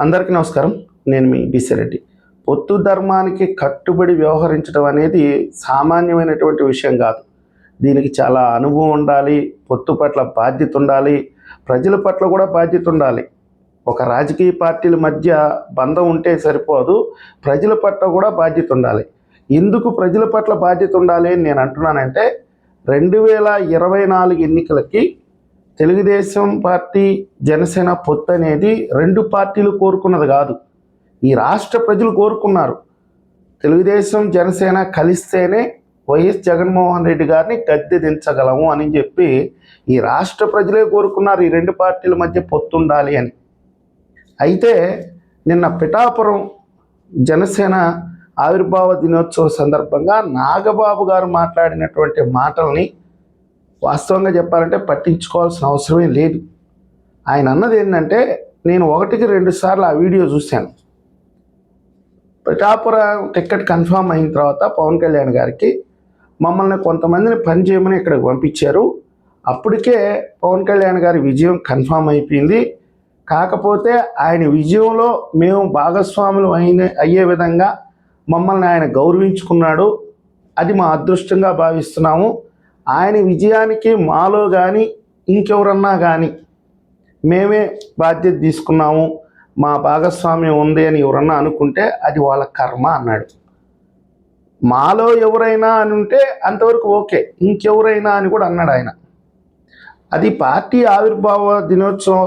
అందరికీ నమస్కారం. నేను మీ బిసిరెడ్డి పొత్తు ధర్మానికి కట్టుబడి వ్యవహరించడం అనేది సామాన్యమైనటువంటి విషయం కాదు. దీనికి చాలా అనుభవం ఉండాలి పొత్తు పట్ల బాధ్యత ఉండాలి ప్రజల పట్ల కూడా బాధ్యత ఉండాలి. ఒక రాజకీయ పార్టీల మధ్య బంధం ఉంటే సరిపోదు ప్రజల పట్ల కూడా బాధ్యత ఉండాలి. ఎందుకు ప్రజల పట్ల బాధ్యత ఉండాలి అని నేను అంటున్నానంటే రెండు వేల ఇరవై నాలుగు ఎన్నికలకి తెలుగుదేశం పార్టీ జనసేన పొత్తు అనేది రెండు పార్టీలు కోరుకున్నది కాదు. ఈ రాష్ట్ర ప్రజలు కోరుకున్నారు. తెలుగుదేశం జనసేన కలిస్తేనే వైఎస్ జగన్మోహన్ రెడ్డి గారిని గద్దె దించగలము అని చెప్పి ఈ రాష్ట్ర ప్రజలే కోరుకున్నారు ఈ రెండు పార్టీల మధ్య పొత్తు ఉండాలి అని. అయితే నిన్న పిఠాపురం జనసేన ఆవిర్భావ దినోత్సవ సందర్భంగా నాగబాబు గారు మాట్లాడినటువంటి మాటల్ని వాస్తవంగా చెప్పాలంటే పట్టించుకోవాల్సిన అవసరమే లేదు. ఆయన అన్నది ఏంటంటే నేను ఒకటికి రెండు సార్లు ఆ వీడియో చూశాను. పిఠాపురం టికెట్ కన్ఫర్మ్ అయిన తర్వాత పవన్ కళ్యాణ్ గారికి మమ్మల్ని కొంతమందిని పని చేయమని ఇక్కడికి పంపించారు. అప్పటికే పవన్ కళ్యాణ్ గారి విజయం కన్ఫర్మ్ అయిపోయింది. కాకపోతే ఆయన విజయంలో మేము భాగస్వాములు అయిన అయ్యే విధంగా మమ్మల్ని ఆయన గౌరవించుకున్నాడు. అది మా అదృష్టంగా భావిస్తున్నాము. ఆయన విజయానికి మాలో కానీ ఇంకెవరన్నా కానీ మేమే బాధ్యత తీసుకున్నాము మా భాగస్వామ్యం ఉంది అని ఎవరన్నా అనుకుంటే అది వాళ్ళ కర్మ అన్నాడు. మాలో ఎవరైనా అని ఉంటే అంతవరకు ఓకే ఇంకెవరైనా అని కూడా అన్నాడు ఆయన. అది పార్టీ ఆవిర్భావ దినోత్సవం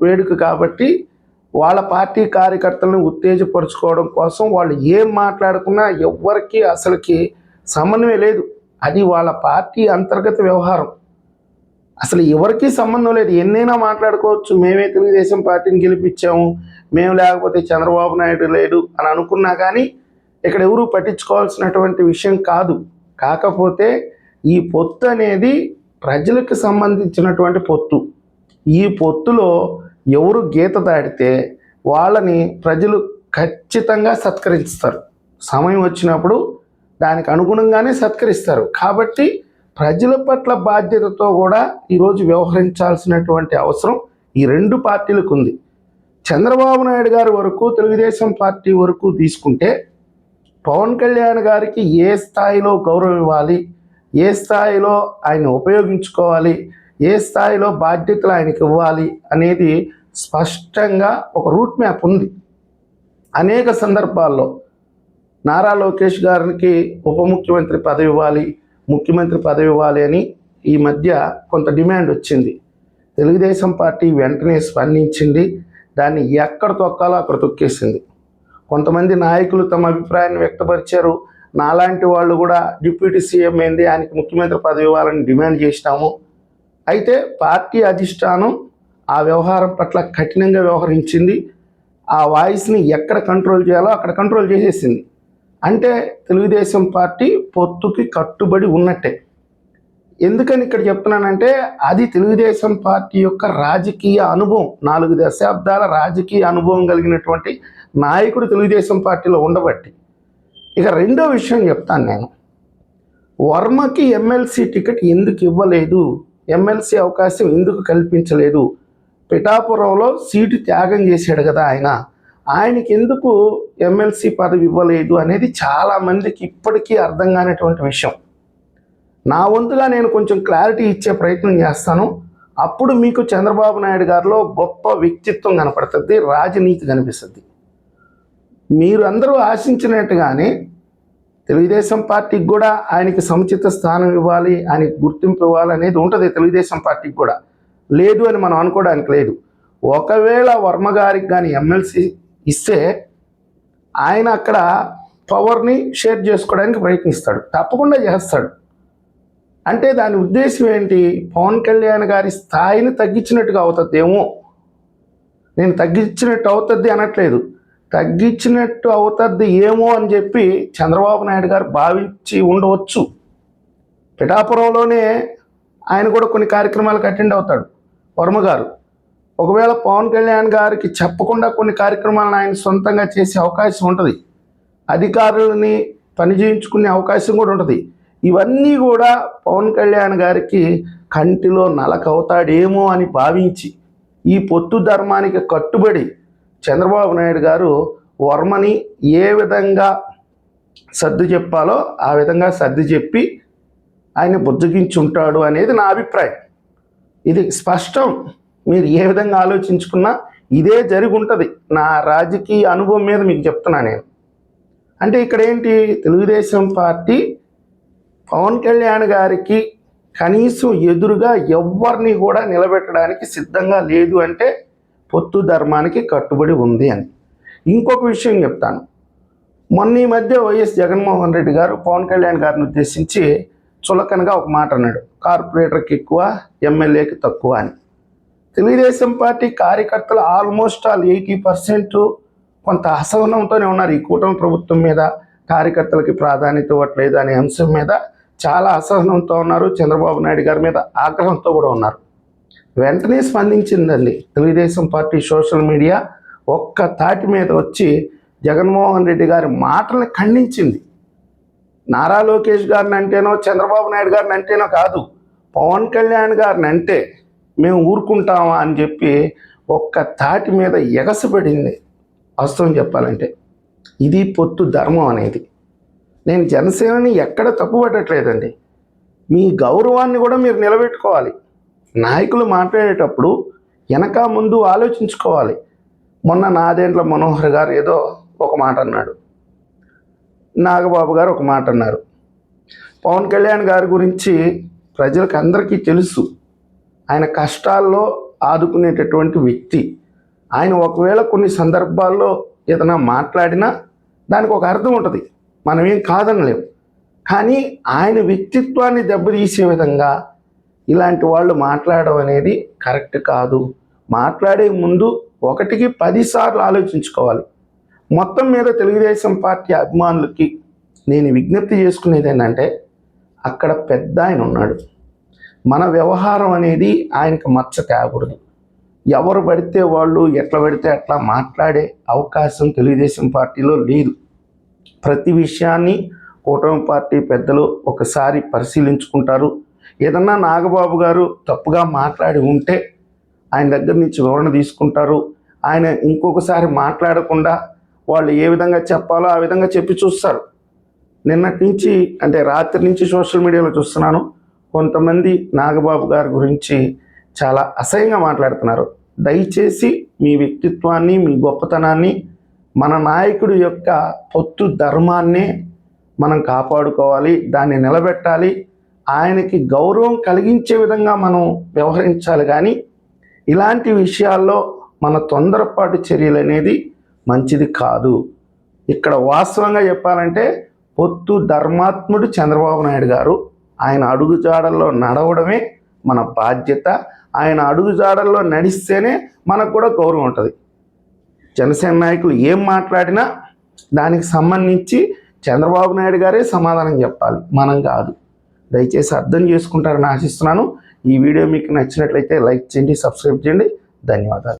వేడుక కాబట్టి వాళ్ళ పార్టీ కార్యకర్తలను ఉత్తేజపరుచుకోవడం కోసం వాళ్ళు ఏం మాట్లాడుకున్నా ఎవ్వరికీ అసలుకి సమన్వయం లేదు. అది వాళ్ళ పార్టీ అంతర్గత వ్యవహారం. అసలు ఎవరికి సంబంధం లేదు. ఎన్నైనా మాట్లాడుకోవచ్చు. మేమే తెలుగుదేశం పార్టీని గెలిపించాము. మేము లేకపోతే చంద్రబాబు నాయుడు లేడు అని అనుకున్నా కానీ ఇక్కడ ఎవరు పట్టించుకోవాల్సినటువంటి విషయం కాదు. కాకపోతే ఈ పొత్తు అనేది ప్రజలకు సంబంధించినటువంటి పొత్తు. ఈ పొత్తులో ఎవరు గీత దాటితే వాళ్ళని ప్రజలు ఖచ్చితంగా సత్కరిస్తారు. సమయం వచ్చినప్పుడు దానికి అనుగుణంగానే సత్కరిస్తారు. కాబట్టి ప్రజల పట్ల బాధ్యతతో కూడా ఈరోజు వ్యవహరించాల్సినటువంటి అవసరం ఈ రెండు పార్టీలకు ఉంది. చంద్రబాబు నాయుడు గారి వరకు తెలుగుదేశం పార్టీ వరకు తీసుకుంటే పవన్ కళ్యాణ్ గారికి ఏ స్థాయిలో గౌరవం ఇవ్వాలి? ఏ స్థాయిలో ఆయన ఉపయోగించుకోవాలి? ఏ స్థాయిలో బాధ్యతలు ఆయనకి ఇవ్వాలి? అనేది స్పష్టంగా ఒక రూట్ మ్యాప్ ఉంది. అనేక సందర్భాల్లో నారా లోకేష్ గారికి ఉప ముఖ్యమంత్రి పదవి ఇవ్వాలి ముఖ్యమంత్రి పదవి ఇవ్వాలి అని ఈ మధ్య కొంత డిమాండ్ వచ్చింది. తెలుగుదేశం పార్టీ వెంటనే స్పందించింది. దాన్ని ఎక్కడ తొక్కాలో అక్కడ తొక్కేసింది. కొంతమంది నాయకులు తమ అభిప్రాయాన్ని వ్యక్తపరిచారు. నాలాంటి వాళ్ళు కూడా డిప్యూటీ సీఎం ఏంది ఆయనకి ముఖ్యమంత్రి పదవి ఇవ్వాలని డిమాండ్ చేసినాము. అయితే పార్టీ అధిష్టానం ఆ వ్యవహారం పట్ల కఠినంగా వ్యవహరించింది. ఆ వాయిస్ని ఎక్కడ కంట్రోల్ చేయాలో అక్కడ కంట్రోల్ చేసేసింది. అంటే తెలుగుదేశం పార్టీ పొత్తుకి కట్టుబడి ఉన్నట్టే. ఎందుకని ఇక్కడ చెప్తున్నానంటే అది తెలుగుదేశం పార్టీ యొక్క రాజకీయ అనుభవం. నాలుగు దశాబ్దాల రాజకీయ అనుభవం కలిగినటువంటి నాయకుడు తెలుగుదేశం పార్టీలో ఉండబట్టి. ఇక రెండో విషయం చెప్తాను నేను. వర్మకి ఎమ్మెల్సీ టికెట్ ఎందుకు ఇవ్వలేదు? ఎమ్మెల్సీ అవకాశం ఎందుకు కల్పించలేదు? పిఠాపురంలో సీటు త్యాగం చేశాడు కదా ఆయన. ఆయనకి ఎందుకు ఎమ్మెల్సీ పదవి ఇవ్వలేదు అనేది చాలామందికి ఇప్పటికీ అర్థం కానిటువంటి విషయం. నా వంతుగా నేను కొంచెం క్లారిటీ ఇచ్చే ప్రయత్నం చేస్తాను. అప్పుడు మీకు చంద్రబాబు నాయుడు గారిలో గొప్ప వ్యక్తిత్వం కనపడుతుంది రాజనీతి కనిపిస్తుంది. మీరు అందరూ ఆశించినట్టుగానే తెలుగుదేశం పార్టీకి కూడా ఆయనకి సముచిత స్థానం ఇవ్వాలి ఆయనకి గుర్తింపు ఇవ్వాలి అనేది ఉంటుంది తెలుగుదేశం పార్టీకి కూడా. లేదు అని మనం అనుకోవడానికి లేదు. ఒకవేళ వర్మ గారికి కానీ ఎమ్మెల్సీ ఇస్తే ఆయన అక్కడ పవర్ని షేర్ చేసుకోవడానికి ప్రయత్నిస్తాడు. తప్పకుండా చేస్తాడు. అంటే దాని ఉద్దేశం ఏంటి? పవన్ కళ్యాణ్ గారి స్థాయిని తగ్గించినట్టుగా అవుతుందేమో నేను తగ్గించినట్టు అవుతుంది అనట్లేదు. తగ్గించినట్టు అవుతుంది ఏమో అని చెప్పి చంద్రబాబు నాయుడు గారు భావించి ఉండవచ్చు. పిఠాపురంలోనే ఆయన కూడా కొన్ని కార్యక్రమాలకు అటెండ్ అవుతాడు. వర్మ గారు. ఒకవేళ పవన్ కళ్యాణ్ గారికి చెప్పకుండా కొన్ని కార్యక్రమాలను ఆయన సొంతంగా చేసే అవకాశం ఉంటుంది. అధికారులని పని చేయించుకునే అవకాశం కూడా ఉంటుంది. ఇవన్నీ కూడా పవన్ కళ్యాణ్ గారికి కంటిలో నలకవుతాడేమో అని భావించి ఈ పొత్తు ధర్మానికి కట్టుబడి చంద్రబాబు నాయుడు గారు వర్మని ఏ విధంగా సర్దు చెప్పాలో ఆ విధంగా సర్ది చెప్పి ఆయన బుజ్జగించుంటాడు అనేది నా అభిప్రాయం. ఇది స్పష్టం. మీరు ఏ విధంగా ఆలోచించుకున్నా ఇదే జరిగి ఉంటుంది నా రాజకీయ అనుభవం మీద మీకు చెప్తున్నా నేను. అంటే ఇక్కడ ఏంటి? తెలుగుదేశం పార్టీ పవన్ కళ్యాణ్ గారికి కనీసం ఎదురుగా ఎవరిని కూడా నిలబెట్టడానికి సిద్ధంగా లేదు అంటే పొత్తు ధర్మానికి కట్టుబడి ఉంది అని. ఇంకొక విషయం చెప్తాను. మొన్న ఈ మధ్య వైఎస్ జగన్మోహన్ రెడ్డి గారు పవన్ కళ్యాణ్ గారిని ఉద్దేశించి చులకనగా ఒక మాట అన్నాడు. కార్పొరేటర్కి ఎక్కువ ఎమ్మెల్యేకి తక్కువ అని. తెలుగుదేశం పార్టీ కార్యకర్తలు ఆల్మోస్ట్ ఆల్ ఎయిటీ పర్సెంట్ కొంత అసహనంతోనే ఉన్నారు ఈ కూటమి ప్రభుత్వం మీద కార్యకర్తలకి ప్రాధాన్యత ఇవ్వట్లేదు అనే అంశం మీద. చాలా అసహనంతో ఉన్నారు చంద్రబాబు నాయుడు గారి మీద ఆగ్రహంతో కూడా ఉన్నారు. వెంటనే స్పందించిందండి తెలుగుదేశం పార్టీ సోషల్ మీడియా ఒక్క తాటి మీద వచ్చి జగన్మోహన్ రెడ్డి గారి మాటలను ఖండించింది. నారా లోకేష్ గారిని అంటేనో చంద్రబాబు నాయుడు గారిని అంటేనో కాదు పవన్ కళ్యాణ్ గారిని అంటే మేము ఊరుకుంటామా అని చెప్పి ఒక్క తాటి మీద ఎగసపడింది. వాస్తవం చెప్పాలంటే ఇది పొత్తు ధర్మం అనేది. నేను జనసేనని ఎక్కడ తప్పుపట్టట్లేదండి. మీ గౌరవాన్ని కూడా మీరు నిలబెట్టుకోవాలి. నాయకులు మాట్లాడేటప్పుడు వెనక ముందు ఆలోచించుకోవాలి. మొన్న నాదేంట్ల మనోహర్ గారు ఏదో ఒక మాట అన్నాడు. నాగబాబు గారు ఒక మాట అన్నారు. పవన్ కళ్యాణ్ గారి గురించి ప్రజలకు అందరికీ తెలుసు. ఆయన కష్టాల్లో ఆదుకునేటటువంటి వ్యక్తి. ఆయన ఒకవేళ కొన్ని సందర్భాల్లో ఏదైనా మాట్లాడినా దానికి ఒక అర్థం ఉంటుంది. మనం ఏం కాదనలేము కానీ ఆయన వ్యక్తిత్వాన్ని దెబ్బతీసే విధంగా ఇలాంటి వాళ్ళు మాట్లాడడం అనేది కరెక్ట్ కాదు. మాట్లాడే ముందు ఒకటికి పదిసార్లు ఆలోచించుకోవాలి. మొత్తం మీద తెలుగుదేశం పార్టీ అభిమానులకి నేను విజ్ఞప్తి చేసుకునేది ఏంటంటే అక్కడ పెద్ద ఆయన ఉన్నాడు. మన వ్యవహారం అనేది ఆయనకి మచ్చ తేకూడదు ఎవరు పడితే వాళ్ళు ఎట్లా పడితే అట్లా మాట్లాడే అవకాశం తెలుగుదేశం పార్టీలో లేదు. ప్రతి విషయాన్ని కూటమి పార్టీ పెద్దలు ఒకసారి పరిశీలించుకుంటారు. ఏదన్నా నాగబాబు గారు తప్పుగా మాట్లాడి ఉంటే ఆయన దగ్గర నుంచి వివరణ తీసుకుంటారు. ఆయన ఇంకొకసారి మాట్లాడకుండా వాళ్ళు ఏ విధంగా చెప్పాలో ఆ విధంగా చెప్పి చూస్తారు. నిన్నటి నుంచి అంటే రాత్రి నుంచి సోషల్ మీడియాలో చూస్తున్నాను. కొంతమంది నాగబాబు గారి గురించి చాలా అసహ్యంగా మాట్లాడుతున్నారు. దయచేసి మీ వ్యక్తిత్వాన్ని మీ గొప్పతనాన్ని మన నాయకుడి యొక్క పొత్తు ధర్మాన్నే మనం కాపాడుకోవాలి దాన్ని నిలబెట్టాలి. ఆయనకి గౌరవం కలిగించే విధంగా మనం వ్యవహరించాలి కానీ ఇలాంటి విషయాల్లో మన తొందరపాటు చర్యలు అనేది మంచిది కాదు. ఇక్కడ వాస్తవంగా చెప్పాలంటే పొత్తు ధర్మాత్ముడు చంద్రబాబు నాయుడు గారు ఆయన అడుగుజాడల్లో నడవడమే మన బాధ్యత. ఆయన అడుగుజాడల్లో నడిస్తేనే మనకు కూడా గౌరవం ఉంటుంది. జనసేన నాయకులు ఏం మాట్లాడినా దానికి సంబంధించి చంద్రబాబు నాయుడు గారే సమాధానం చెప్పాలి. మనం కాదు. దయచేసి అర్థం చేసుకుంటారని ఆశిస్తున్నాను. ఈ వీడియో మీకు నచ్చినట్లయితే లైక్ చేయండి సబ్స్క్రైబ్ చేయండి. ధన్యవాదాలు.